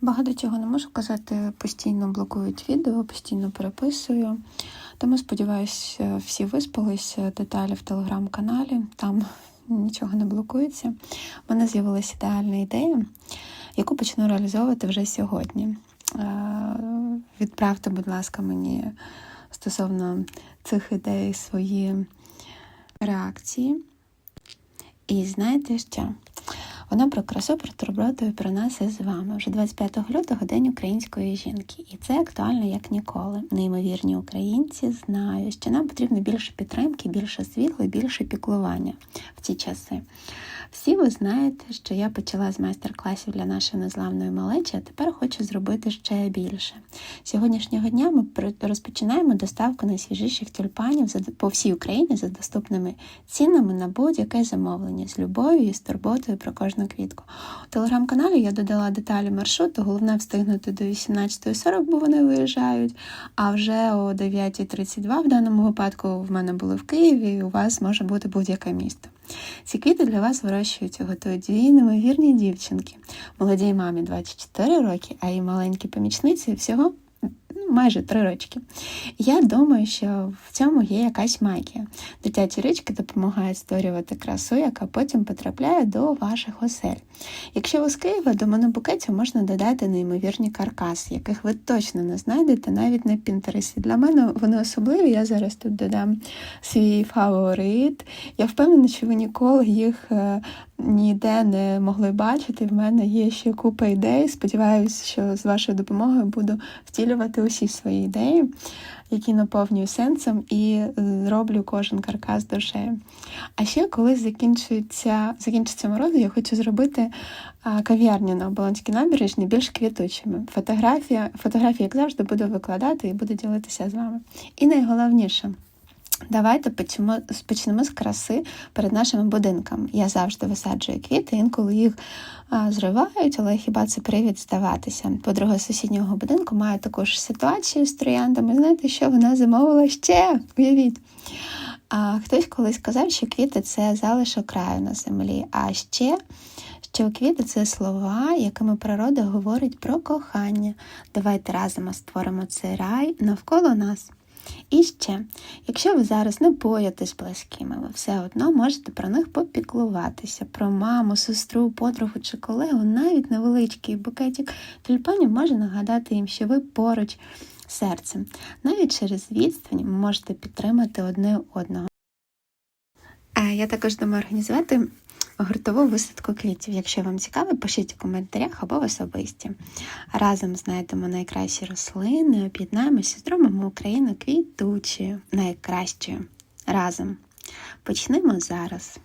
Багато чого не можу казати, постійно блокують відео, постійно переписую. Тому сподіваюся, всі виспалися. Деталі в телеграм-каналі, там нічого не блокується. У мене з'явилася ідеальна ідея, яку почну реалізовувати вже сьогодні. Е, Відправте, будь ласка, мені стосовно цих ідей свої реакції. І знаєте що? Вона про красу, про турботу і про нас із вами. Вже 25 лютого День української жінки. І це актуально як ніколи. Неймовірні українці знають, що нам потрібно більше підтримки, більше світла, більше піклування в ці часи. Всі ви знаєте, що я почала з майстер-класів для нашої незламної малечі, а тепер хочу зробити ще більше. Сьогоднішнього дня ми розпочинаємо доставку найсвіжіших тюльпанів по всій Україні за доступними цінами на будь-яке замовлення з любов'ю і з турботою про кожну квітку. У телеграм-каналі я додала деталі маршруту. Головне встигнути до 18.40, бо вони виїжджають. А вже о 9.32 в даному випадку в мене були в Києві, і у вас може бути будь-яке місто. Ці квіти для вас вирощують і готують дві неймовірні дівчинки. Молодій мамі 24 роки, а її маленькій помічниці всього майже 3 рочки. Я думаю, що в цьому є якась магія. Дитячі річки допомагають створювати красу, яка потім потрапляє до ваших осель. Якщо ви з Києва, до монобукетів можна додати неймовірні каркаси, яких ви точно не знайдете навіть на Пінтересі. Для мене вони особливі. Я зараз тут додам свій фаворит. Я впевнена, що ви ніколи їх е, ніде не могли бачити. В мене є ще купа ідей. Сподіваюся, що з вашою допомогою буду втілювати усі свої ідеї, які наповнюю сенсом, і зроблю роблю кожен каркас душею. А ще коли закінчується, закінчиться мороз, я хочу зробити кав'ярню на Оболонській набережні більш квітучими. Фотографія, фотографії, як завжди, буду викладати і буду ділитися з вами. І найголовніше. Давайте почнемо, почнемо з краси перед нашими будинками. Я завжди висаджую квіти, інколи їх а, зривають, але хіба це привід здаватися? Подруга сусіднього будинку має таку ж ситуацію з трояндами. Знаєте, що вона замовила ще? Уявіть. А хтось колись сказав, що квіти це залишок краю на землі. А ще, що квіти це слова, якими природа говорить про кохання. Давайте разом створимо цей рай навколо нас. І ще, якщо ви зараз не боїтесь близькими, ви все одно можете про них попіклуватися, про маму, сестру, подругу чи колегу, навіть невеличкий букетик тюльпанів може нагадати їм, що ви поруч серцем. Навіть через відстань ви можете підтримати одне одного. Я також думаю організувати гуртову висадку квітів. Якщо вам цікаво, пишіть у коментарях або в особисті. Разом знайдемо найкращі рослини, об'єднаємося, зробимо Україну квітучою, найкращою. Разом. Почнемо зараз.